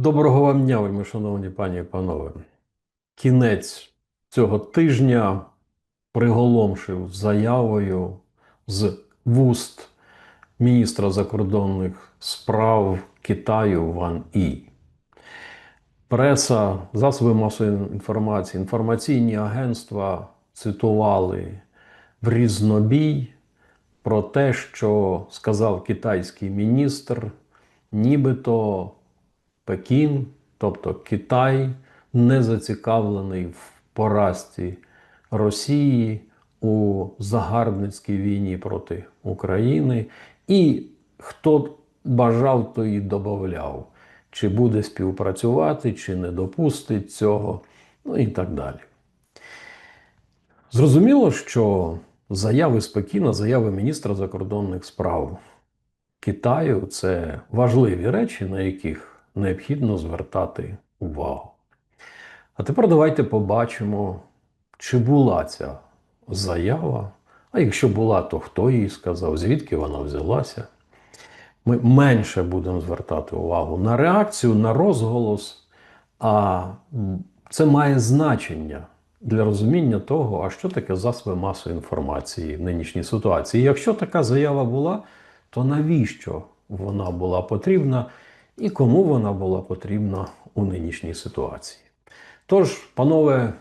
Доброго вам дня, вельми шановні пані і панове. Кінець цього тижня приголомшив заявою з вуст міністра закордонних справ Китаю Ван І. Преса, засоби масової інформації, інформаційні агентства цитували в різнобій про те, що сказав китайський міністр, нібито Пекін, тобто Китай, не зацікавлений в поразці Росії у загарбницькій війні проти України. І хто бажав, то і додавав, чи буде співпрацювати, чи не допустить цього, ну і так далі. Зрозуміло, що заяви з Пекіна, заяви міністра закордонних справ Китаю це важливі речі, на яких необхідно звертати увагу. А тепер давайте побачимо, чи була ця заява. А якщо була, то хто її сказав, звідки вона взялася. Ми менше будемо звертати увагу на реакцію, на розголос, а це має значення для розуміння того, а що таке засоби масової інформації в нинішній ситуації. І якщо така заява була, то навіщо вона була потрібна і кому вона була потрібна у нинішній ситуації? Тож, панове,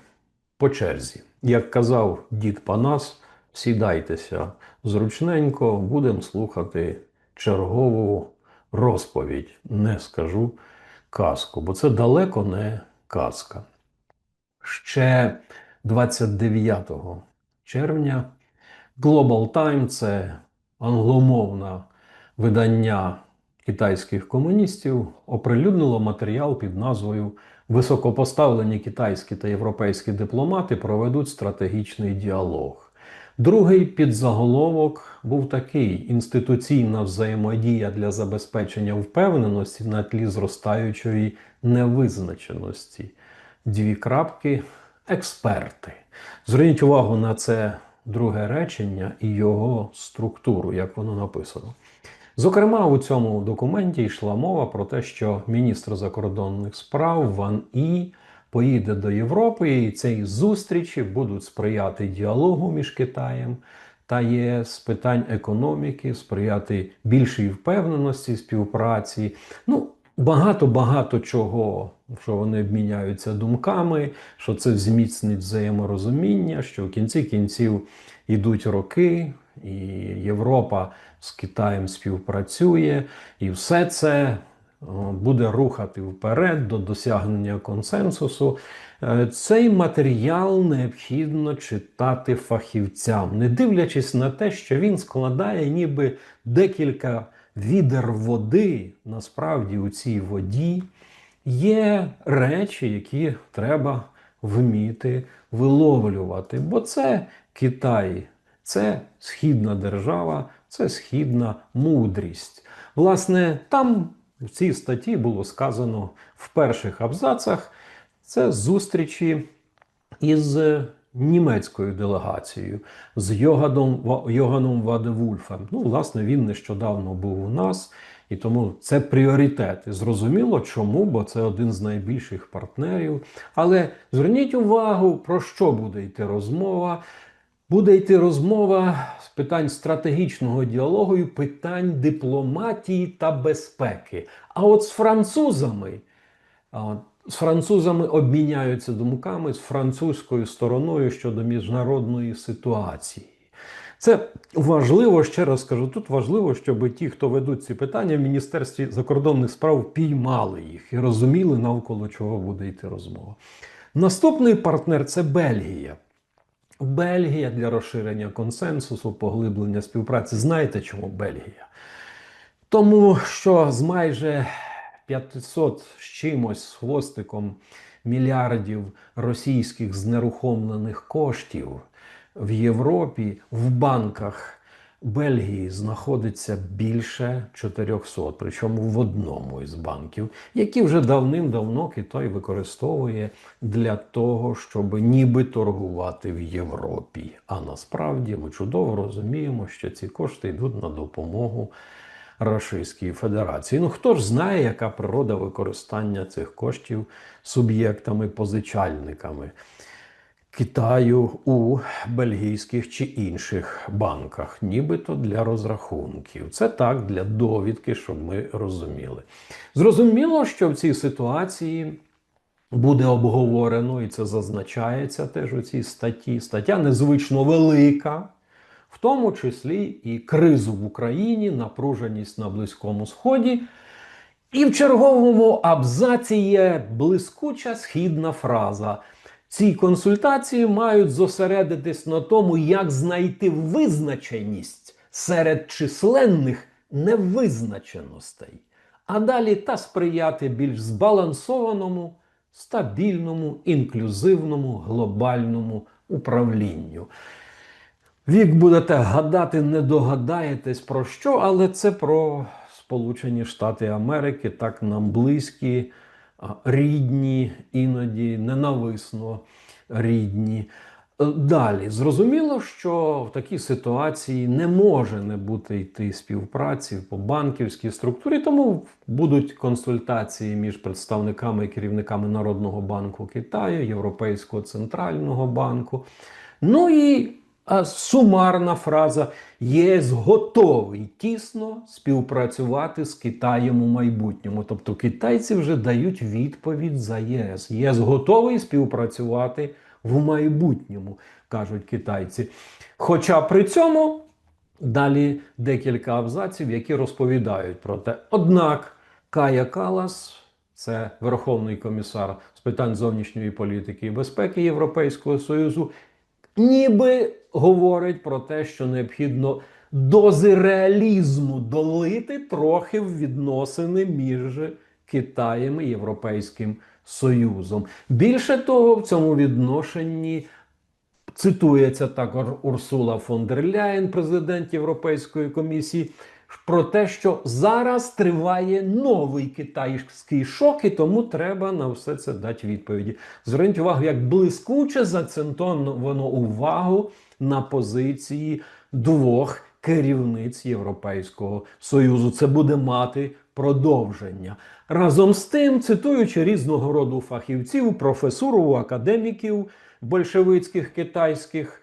по черзі, як казав дід Панас, сідайтеся зручненько, будемо слухати чергову розповідь. Не скажу казку, бо це далеко не казка. Ще 29 червня Global Time це англомовне видання китайських комуністів, оприлюднило матеріал під назвою Високопоставлені китайські та європейські дипломати проведуть стратегічний діалог. Другий підзаголовок був такий: інституційна взаємодія для забезпечення впевненості на тлі зростаючої невизначеності. Дві крапки експерти. Зверніть увагу на це друге речення і його структуру, як воно написано. Зокрема, у цьому документі йшла мова про те, що міністр закордонних справ Ван І поїде до Європи, і цій зустрічі будуть сприяти діалогу між Китаєм та ЄС з питань економіки, сприяти більшій впевненості співпраці. Ну, багато-багато чого, що вони обміняються думками, що це зміцнить взаєморозуміння, що в кінці кінців ідуть роки, і Європа з Китаєм співпрацює, і все це буде рухати вперед до досягнення консенсусу. Е, цей матеріал необхідно читати фахівцям, не дивлячись на те, що він складає ніби декілька відер води. Насправді у цій воді є речі, які треба вміти виловлювати. Бо це Китай, це східна держава, це східна мудрість. Власне, там в цій статті було сказано в перших абзацах це зустрічі із німецькою делегацією, з Йоганом, Йоганом Вадевульфем. Ну, власне, він нещодавно був у нас, і тому це пріоритети. Зрозуміло, чому, бо це один з найбільших партнерів. Але зверніть увагу, про що буде йти розмова. Буде йти розмова з питань стратегічного діалогу і питань дипломатії та безпеки. А от з французами, з французами обміняються думками з французькою стороною щодо міжнародної ситуації. Це важливо, ще раз скажу, тут важливо, щоб ті, хто ведуть ці питання в Міністерстві закордонних справ, піймали їх і розуміли, навколо чого буде йти розмова. Наступний партнер це Бельгія. Бельгія для розширення консенсусу, поглиблення співпраці. Знаєте, чому Бельгія? Тому що з майже 500 з чимось хвостиком мільярдів російських знерухомлених коштів в Європі в банках Бельгії знаходиться більше 400, причому в одному із банків, які вже давним-давно Китай використовує для того, щоб ніби торгувати в Європі. А насправді ми чудово розуміємо, що ці кошти йдуть на допомогу Російської Федерації. Ну хто ж знає, яка природа використання цих коштів суб'єктами-позичальниками Китаю у бельгійських чи інших банках, нібито для розрахунків. Це так для довідки, щоб ми розуміли. Зрозуміло, що в цій ситуації. Буде обговорено, і це зазначається теж у цій статті. Стаття незвично велика, в тому числі і кризу в Україні, напруженість на Близькому Сході. І в черговому абзаці є блискуча східна фраза. Ці консультації мають зосередитись на тому, як знайти визначеність серед численних невизначеностей, а далі та сприяти більш збалансованому, стабільному, інклюзивному, глобальному управлінню. Вік будете гадати, не догадаєтесь про що, але це про Сполучені Штати Америки, так нам близькі, рідні, іноді ненависно рідні. Е, Далі зрозуміло, що в такій ситуації не може не бути йти співпраці по банківській структурі, тому будуть консультації між представниками і керівниками Народного банку Китаю, Європейського центрального банку. Ну і а, сумарна фраза: ЄС готовий тісно співпрацювати з Китаєм у майбутньому. Тобто китайці вже дають відповідь за ЄС. ЄС готовий співпрацювати в майбутньому, кажуть китайці. Хоча при цьому далі декілька абзаців, які розповідають про те. Однак Кая Калас, це Верховний комісар з питань зовнішньої політики і безпеки Європейського Союзу, ніби говорить про те, що необхідно дози реалізму долити трохи в відносини між Китаєм і Європейським Союзом. Більше того, в цьому відношенні цитується також Урсула фон дер Ляєн, президент Європейської комісії, про те, що зараз триває новий китайський шок, і тому треба на все це дати відповіді. Зверніть увагу, як блискуче зацентовано увагу на позиції двох керівниць Європейського Союзу. Це буде мати продовження. Разом з тим, цитуючи різного роду фахівців, професуру, академіків большевицьких китайських,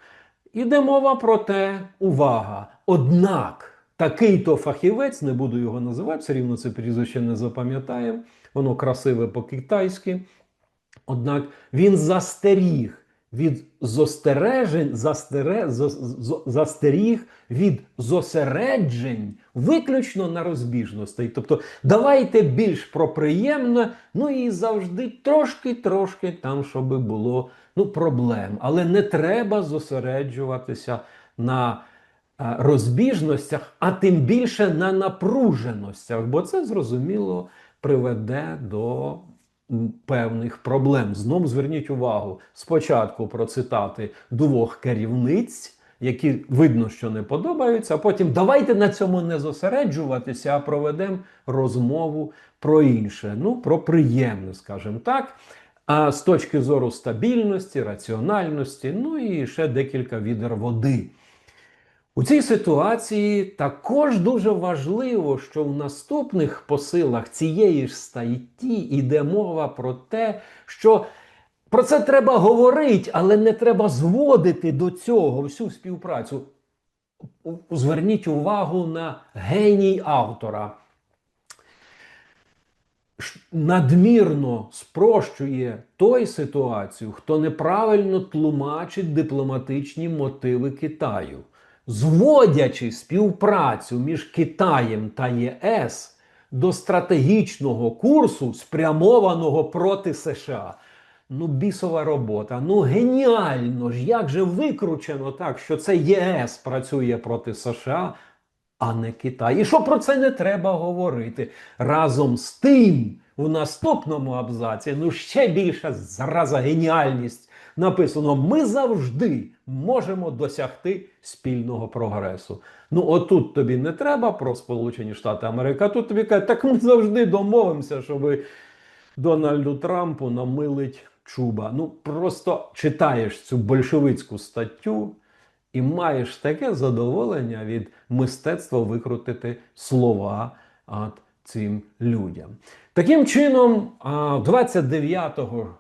іде мова про те, увага. Однак такий-то фахівець, не буду його називати, все рівно це прізвище не запам'ятаємо, воно красиве по-китайськи. Однак він застеріг від зостережень, застере, зо- застеріг від зосереджень виключно на розбіжностей. Тобто, давайте більш про приємне, ну і завжди трошки-трошки там, щоб було ну, проблем. Але не треба зосереджуватися на розбіжностях, а тим більше на напруженостях, бо це зрозуміло приведе до певних проблем. Знов зверніть увагу спочатку про цитати двох керівниць. Які видно, що не подобаються, а потім давайте на цьому не зосереджуватися, а проведемо розмову про інше, ну про приємне, скажімо так. А з точки зору стабільності, раціональності, ну і ще декілька відер води. У цій ситуації також дуже важливо, що в наступних посилах цієї ж статті йде мова про те, що про це треба говорити, але не треба зводити до цього всю співпрацю. Зверніть увагу на геній автора. Надмірно спрощує той ситуацію, хто неправильно тлумачить дипломатичні мотиви Китаю, зводячи співпрацю між Китаєм та ЄС до стратегічного курсу, спрямованого проти США. Ну, бісова робота. Ну геніально ж, як же викручено так, що це ЄС працює проти США, а не Китай. І що про це не треба говорити? Разом з тим, у наступному абзаці, ну ще більша зараза геніальність. Написано: ми завжди можемо досягти спільного прогресу. Ну, отут тобі не треба про Сполучені Штати Америки, тут тобі кажуть, так ми завжди домовимося, щоб Дональду Трампу намилить чуба. Ну, просто читаєш цю большевицьку статтю і маєш таке задоволення від мистецтва викрутити слова от цим людям. Таким чином, а, 29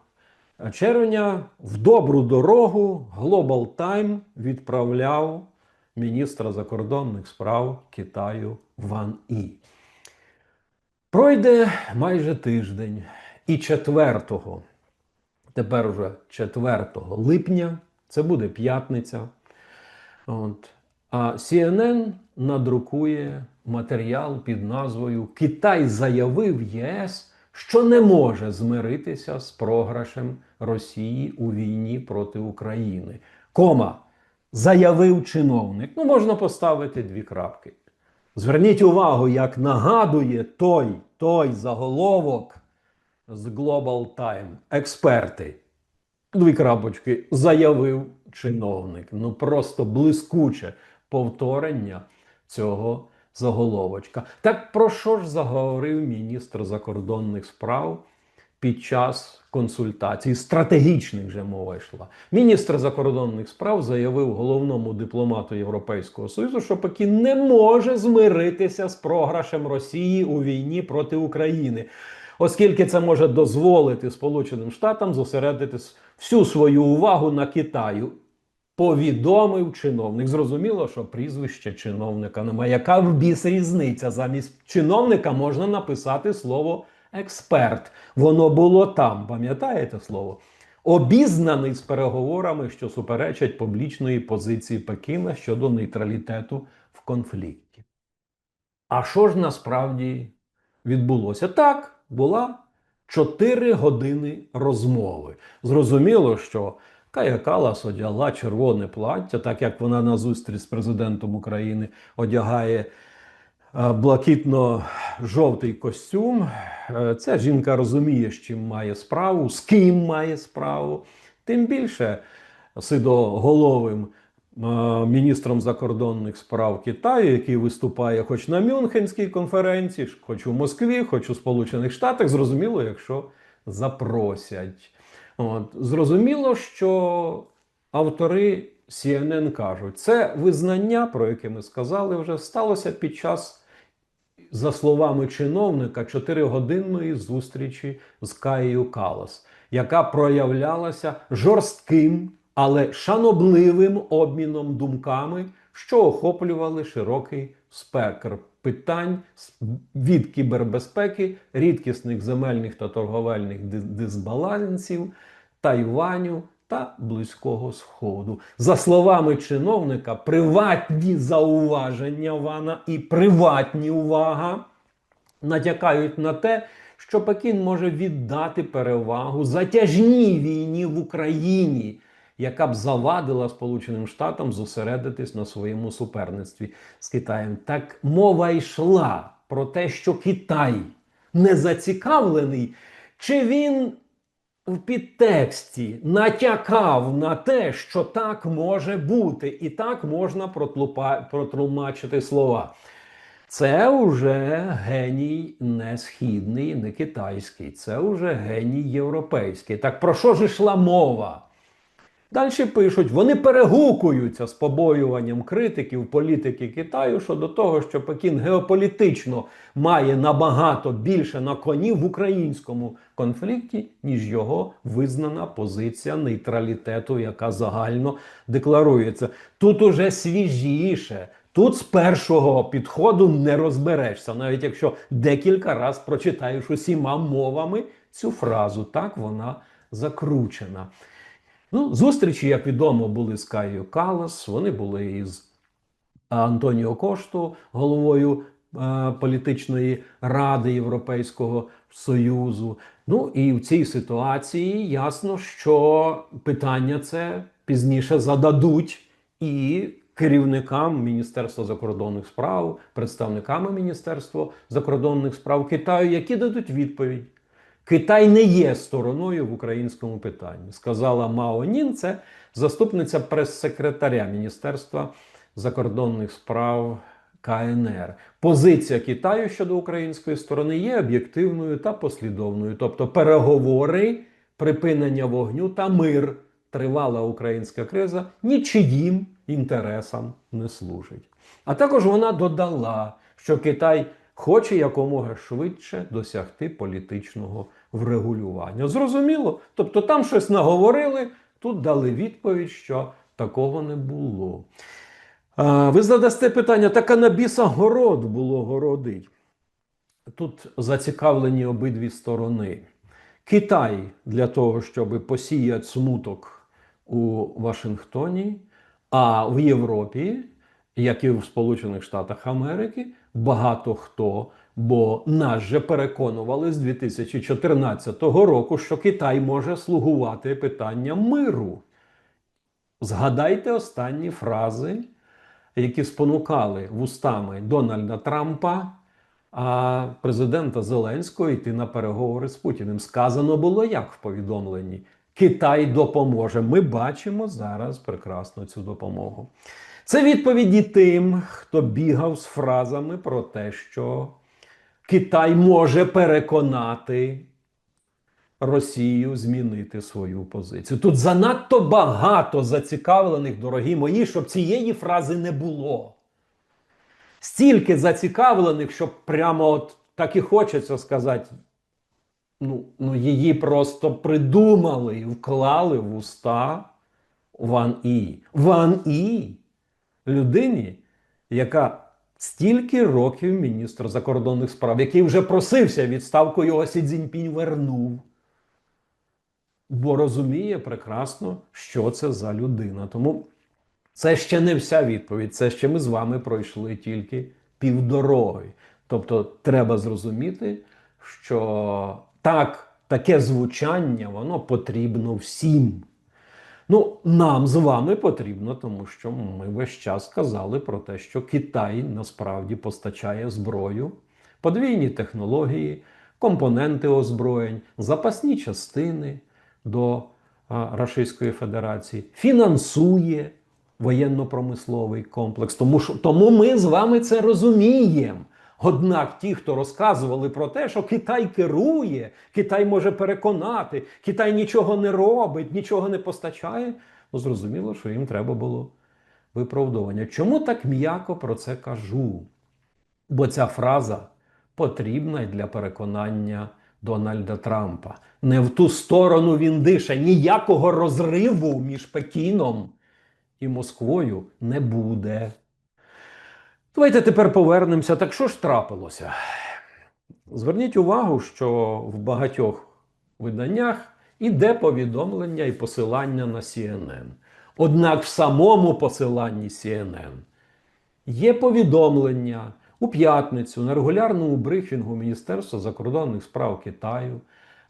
червня в добру дорогу Global Time відправляв міністра закордонних справ Китаю Ван І. Пройде майже тиждень, і 4, тепер уже 4 липня, це буде п'ятниця. От, а CNN надрукує матеріал під назвою Китай заявив ЄС, що не може змиритися з програшем Росії у війні проти України. Кома заявив чиновник. Ну, можна поставити дві крапки. Зверніть увагу, як нагадує той, той заголовок з Global Time. Експерти. Дві крапочки заявив чиновник. Ну просто блискуче повторення цього заголовочка. Так про що ж заговорив міністр закордонних справ під час консультацій? Стратегічних вже мова йшла. Міністр закордонних справ заявив головному дипломату Європейського Союзу, що Пекін не може змиритися з програшем Росії у війні проти України. Оскільки це може дозволити Сполученим Штатам зосередити всю свою увагу на Китаю, повідомив чиновник. Зрозуміло, що прізвище чиновника немає. Яка в біс різниця? Замість чиновника можна написати слово експерт. Воно було там, пам'ятаєте слово? Обізнаний з переговорами, що суперечать публічної позиції Пекіна щодо нейтралітету в конфлікті. А що ж насправді відбулося? Так, була 4 години розмови. Зрозуміло, що Кая Калас одягла червоне плаття, так як вона на зустріч з президентом України одягає е, блакитно-жовтий костюм. Е, Ця жінка розуміє, з чим має справу, з ким має справу. Тим більше сидоголовим е, міністром закордонних справ Китаю, який виступає хоч на Мюнхенській конференції, хоч у Москві, хоч у Сполучених Штатах, зрозуміло, якщо запросять. От. Зрозуміло, що автори CNN кажуть, це визнання, про яке ми сказали, вже сталося під час, за словами чиновника, 4-годинної зустрічі з Каєю Калас, яка проявлялася жорстким, але шанобливим обміном думками, що охоплювали широкий спектр питань від кібербезпеки, рідкісних земельних та торговельних дисбалансів, Тайваню та Близького Сходу. За словами чиновника, приватні зауваження Вана і приватні увага натякають на те, що Пекін може віддати перевагу затяжній війні в Україні яка б завадила Сполученим Штатам зосередитись на своєму суперництві з Китаєм. Так мова йшла про те, що Китай не зацікавлений, чи він в підтексті натякав на те, що так може бути, і так можна протлумачити слова. Це вже геній не східний, не китайський, це вже геній європейський. Так про що ж йшла мова? Далі пишуть, вони перегукуються з побоюванням критиків політики Китаю щодо того, що Пекін геополітично має набагато більше на коні в українському конфлікті, ніж його визнана позиція нейтралітету, яка загально декларується. Тут уже свіжіше. Тут з першого підходу не розберешся, навіть якщо декілька разів прочитаєш усіма мовами цю фразу. Так вона закручена. Ну, Зустрічі, як відомо, були з Каєю Калас, вони були із Антоніо Кошту, головою е, політичної ради Європейського Союзу. Ну і в цій ситуації ясно, що питання це пізніше зададуть і керівникам Міністерства закордонних справ, представниками Міністерства закордонних справ Китаю, які дадуть відповідь. Китай не є стороною в українському питанні, сказала Мао Нін, це заступниця прес-секретаря Міністерства закордонних справ КНР. Позиція Китаю щодо української сторони є об'єктивною та послідовною, тобто переговори, припинення вогню та мир. Тривала українська криза нічиїм інтересам не служить. А також вона додала, що Китай хоче якомога швидше досягти політичного врегулювання. Зрозуміло? Тобто там щось наговорили, тут дали відповідь, що такого не було. Ви задасте питання: так а на біса город було городить. Тут зацікавлені обидві сторони. Китай для того, щоб посіяти смуток у Вашингтоні, а в Європі, як і в Сполучених Штатах Америки, багато хто, бо нас же переконували з 2014 року, що Китай може слугувати питанням миру. Згадайте останні фрази, які спонукали вустами Дональда Трампа, а президента Зеленського йти на переговори з Путіним. Сказано було як в повідомленні: Китай допоможе. Ми бачимо зараз прекрасно цю допомогу. Це відповіді тим, хто бігав з фразами про те, що Китай може переконати Росію змінити свою позицію. Тут занадто багато зацікавлених, дорогі мої, щоб цієї фрази не було. Стільки зацікавлених, що прямо от так і хочеться сказати. Ну, ну її просто придумали і вклали в уста Ван І. Ван І людині, яка стільки років міністр закордонних справ, який вже просився відставку його Сі Цзіньпінь вернув. Бо розуміє прекрасно, що це за людина. Тому це ще не вся відповідь. Це ще ми з вами пройшли тільки півдороги. Тобто, треба зрозуміти, що так, таке звучання воно потрібно всім. Ну, нам з вами потрібно, тому що ми весь час сказали про те, що Китай насправді постачає зброю, подвійні технології, компоненти озброєнь, запасні частини до Російської Федерації, фінансує воєнно-промисловий комплекс. Тому, тому ми з вами це розуміємо. Однак ті, хто розказували про те, що Китай керує, Китай може переконати, Китай нічого не робить, нічого не постачає, ну зрозуміло, що їм треба було виправдовування. Чому так м'яко про це кажу? Бо ця фраза потрібна й для переконання Дональда Трампа. Не в ту сторону він дише, ніякого розриву між Пекіном і Москвою не буде. Давайте тепер повернемося. Так що ж трапилося? Зверніть увагу, що в багатьох виданнях іде повідомлення і посилання на CNN. Однак в самому посиланні CNN є повідомлення у п'ятницю на регулярному брифінгу Міністерства закордонних справ Китаю.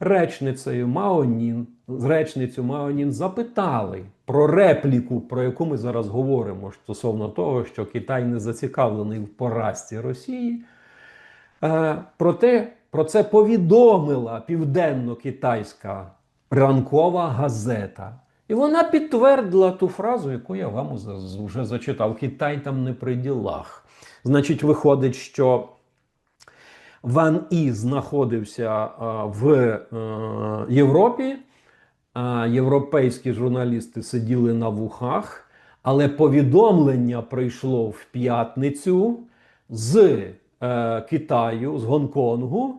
Речницею Маонін, речницю Маонін запитали про репліку, про яку ми зараз говоримо стосовно того, що Китай не зацікавлений в поразці Росії. Е, Проте про це повідомила південно-китайська ранкова газета. І вона підтвердила ту фразу, яку я вам вже зачитав: Китай там не при ділах. Значить, виходить, що Ван І знаходився в е, Європі. Європейські журналісти сиділи на вухах, але повідомлення прийшло в п'ятницю з е, Китаю, з Гонконгу,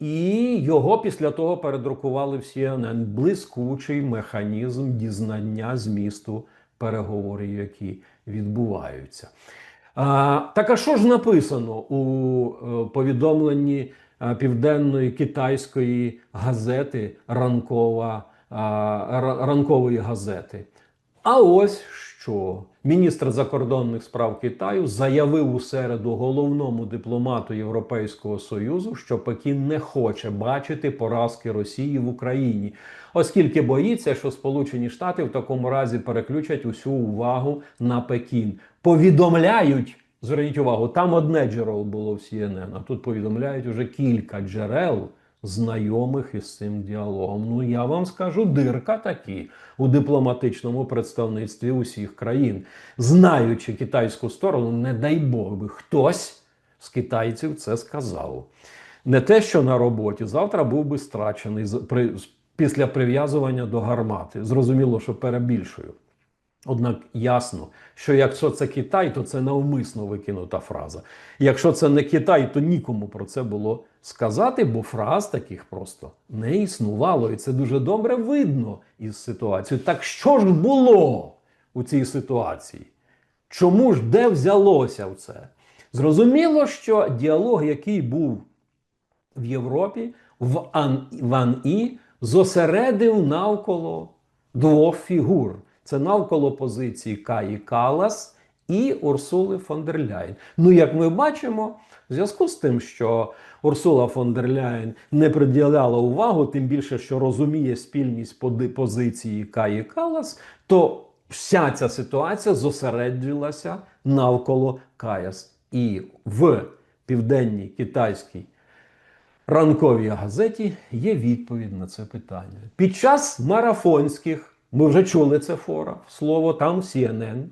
і його після того передрукували в CNN. Блискучий механізм дізнання змісту переговорів, які відбуваються. А, Так а що ж написано у е, повідомленні е, південної китайської газети ранкова, ранкової газети? А ось що міністр закордонних справ Китаю заявив у середу головному дипломату Європейського союзу, що Пекін не хоче бачити поразки Росії в Україні, оскільки боїться, що Сполучені Штати в такому разі переключать усю увагу на Пекін. Повідомляють. Зверніть увагу, там одне джерело було в CNN, а тут повідомляють уже кілька джерел знайомих із цим діалогом. Ну я вам скажу, дирка такі у дипломатичному представництві усіх країн, знаючи китайську сторону, не дай Бог би хтось з китайців це сказав. Не те, що на роботі завтра був би страчений після прив'язування до гармати. Зрозуміло, що перебільшую. Однак ясно, що якщо це Китай, то це навмисно викинута фраза. Якщо це не Китай, то нікому про це було сказати, бо фраз таких просто не існувало. І це дуже добре видно із ситуації. Так що ж було у цій ситуації? Чому ж де взялося в це? Зрозуміло, що діалог, який був в Європі, в Ан, в АНІ, зосередив навколо двох фігур. Це навколо позиції Каї Калас і Урсули фон дер Ляйн. Ну, як ми бачимо, в зв'язку з тим, що Урсула фон дер Ляйн не приділяла увагу, тим більше, що розуміє спільність позиції Каї Калас, то вся ця ситуація зосереджувалася навколо Каяс. І в південній китайській ранковій газеті є відповідь на це питання. Під час марафонських, ми вже чули це фора, слово там CNN,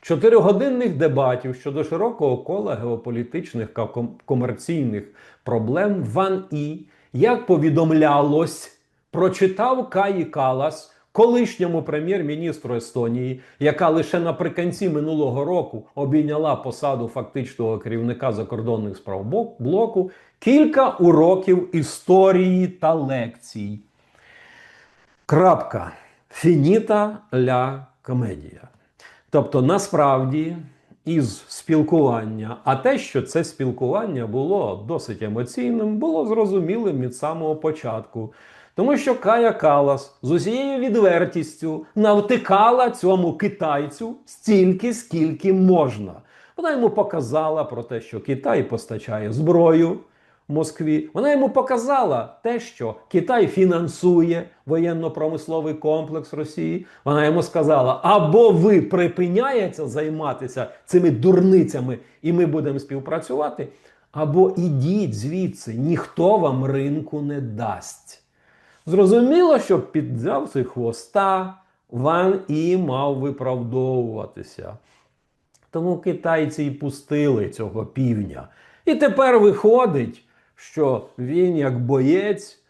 чотиригодинних дебатів щодо широкого кола геополітичних та комерційних проблем Ван І, як повідомлялось, прочитав Каї Калас, колишньому прем'єр-міністру Естонії, яка лише наприкінці минулого року обійняла посаду фактичного керівника закордонних справ блоку, кілька уроків історії та лекцій. Крапка. Фініта ля комедія. Тобто, насправді, із спілкування, а те, що це спілкування було досить емоційним, було зрозумілим від самого початку. Тому що Кая Калас з усією відвертістю навтикала цьому китайцю стільки, скільки можна. Вона йому показала про те, що Китай постачає зброю Москві. Вона йому показала те, що Китай фінансує воєнно-промисловий комплекс Росії. Вона йому сказала: або ви припиняєте займатися цими дурницями, і ми будемо співпрацювати, або ідіть звідси, ніхто вам ринку не дасть. Зрозуміло, що підзяв цей хвоста, Ван і мав виправдовуватися. Тому китайці й пустили цього півня. І тепер виходить, що він, як боєць,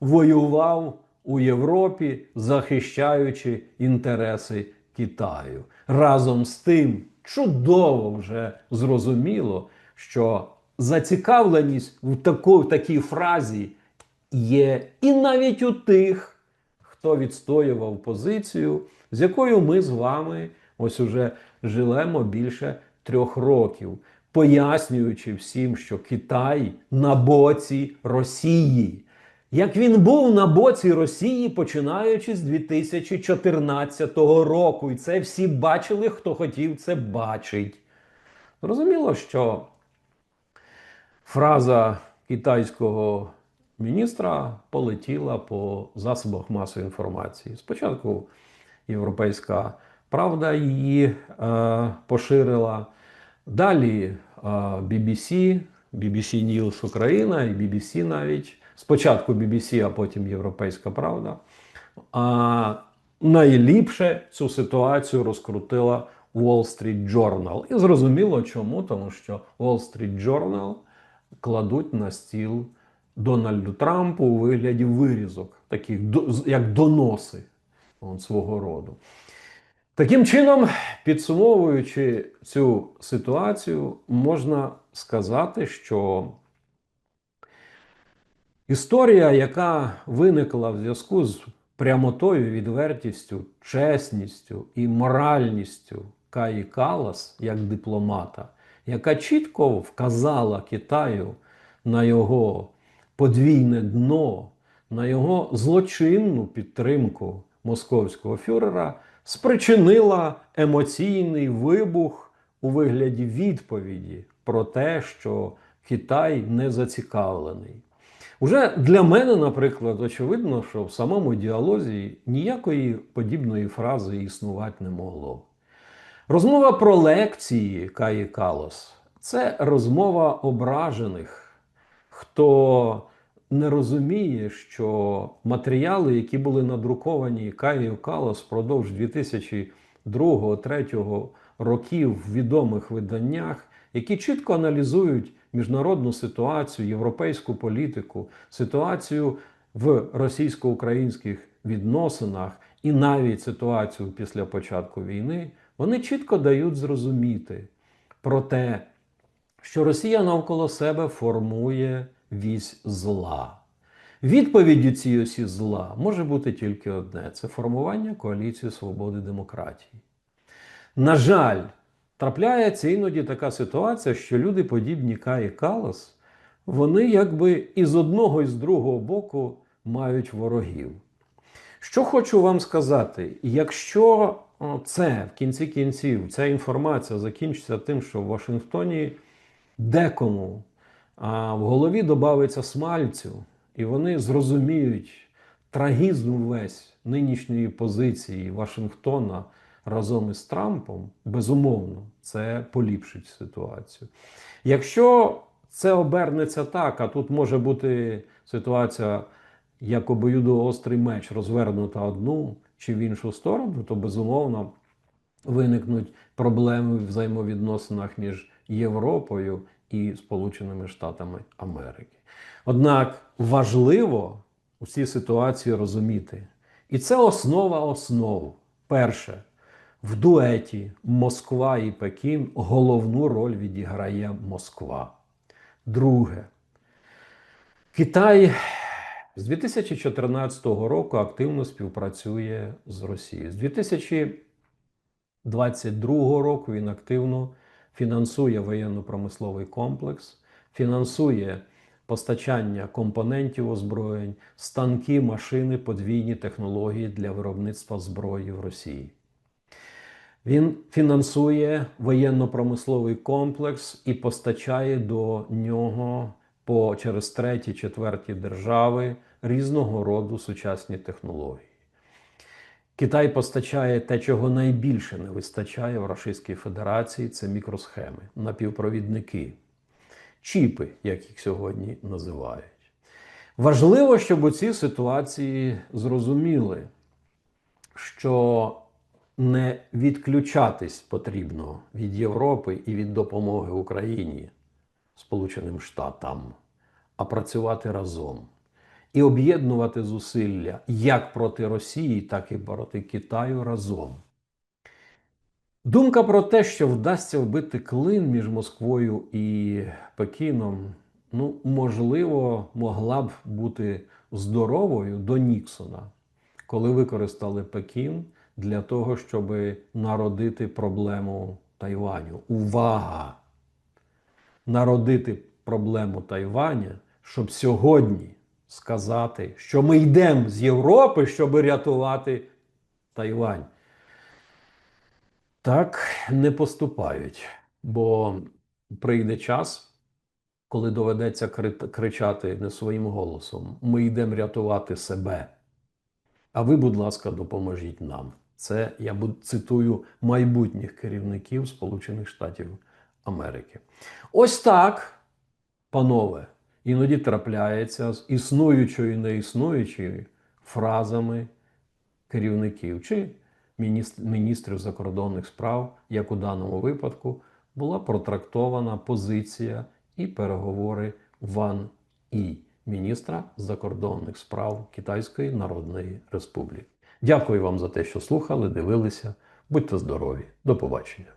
воював у Європі, захищаючи інтереси Китаю. Разом з тим, чудово вже зрозуміло, що зацікавленість в, таку, в такій фразі є і навіть у тих, хто відстоював позицію, з якою ми з вами ось уже живемо більше трьох років, пояснюючи всім, що Китай на боці Росії. Як він був на боці Росії, починаючи з 2014 року, і це всі бачили, хто хотів це бачити. Зрозуміло, що фраза китайського міністра полетіла по засобах масової інформації. Спочатку Європейська Правда її е, поширила. Далі BBC, BBC News Україна і BBC навіть. Спочатку BBC, а потім Європейська Правда. А найліпше цю ситуацію розкрутила Wall Street Journal. І зрозуміло чому, тому що Wall Street Journal кладуть на стіл Дональду Трампу у вигляді вирізок, таких як доноси свого роду. Таким чином, підсумовуючи цю ситуацію, можна сказати, що історія, яка виникла в зв'язку з прямотою, відвертістю, чесністю і моральністю Каї Калас як дипломата, яка чітко вказала Китаю на його подвійне дно, на його злочинну підтримку московського фюрера, спричинила емоційний вибух у вигляді відповіді про те, що Китай не зацікавлений. Уже для мене, наприклад, очевидно, що в самому діалозі ніякої подібної фрази існувати не могло. Розмова про лекції Каї Калос це розмова ображених, хто не розуміє, що матеріали, які були надруковані Каєю Калос впродовж 2002-2003 років в відомих виданнях, які чітко аналізують міжнародну ситуацію, європейську політику, ситуацію в російсько-українських відносинах і навіть ситуацію після початку війни, вони чітко дають зрозуміти про те, що Росія навколо себе формує вісь зла. Відповіддю цієї осі зла може бути тільки одне: це формування коаліції свободи демократії. На жаль, трапляється іноді така ситуація, що люди, подібні Каї Калас, вони якби і з одного, і з другого боку мають ворогів. Що хочу вам сказати, якщо це в кінці кінців, ця інформація закінчиться тим, що в Вашингтоні декому а, в голові додається смальцю, і вони зрозуміють трагізм весь нинішньої позиції Вашингтона разом із Трампом, безумовно, це поліпшить ситуацію. Якщо це обернеться так, а тут може бути ситуація як обоюдоострий меч розвернута одну чи в іншу сторону, то безумовно виникнуть проблеми в взаємовідносинах між Європою і Сполученими Штатами Америки. Однак важливо у цій ситуації розуміти, і це основа основ. Перше, в дуеті Москва і Пекін головну роль відіграє Москва. Друге, Китай з 2014 року активно співпрацює з Росією. З 2022 року він активно фінансує воєнно-промисловий комплекс, фінансує постачання компонентів озброєнь, станки, машини, подвійні технології для виробництва зброї в Росії. Він фінансує воєнно-промисловий комплекс і постачає до нього по через треті, четверті держави різного роду сучасні технології. Китай постачає те, чого найбільше не вистачає в Російській Федерації це мікросхеми, напівпровідники, чіпи, як їх сьогодні називають. Важливо, щоб у цій ситуації зрозуміли, що не відключатись потрібно від Європи і від допомоги Україні, Сполученим Штатам, а працювати разом і об'єднувати зусилля як проти Росії, так і проти Китаю разом. Думка про те, що вдасться вбити клин між Москвою і Пекіном, ну, можливо, могла б бути здоровою до Ніксона, коли використали Пекін для того, щоб народити проблему Тайваню. Увага! Народити проблему Тайваня, щоб сьогодні сказати, що ми йдемо з Європи, щоб рятувати Тайвань. Так не поступають, бо прийде час, коли доведеться кричати не своїм голосом: ми йдемо рятувати себе. А ви, будь ласка, допоможіть нам. Це я цитую майбутніх керівників Сполучених Штатів Америки. Ось так, панове, іноді трапляється з існуючою і неіснуючою фразами керівників чи міністрів закордонних справ, як у даному випадку, була протрактована позиція і переговори Ван І, міністра закордонних справ Китайської Народної Республіки. Дякую вам за те, що слухали, дивилися. Будьте здорові. До побачення.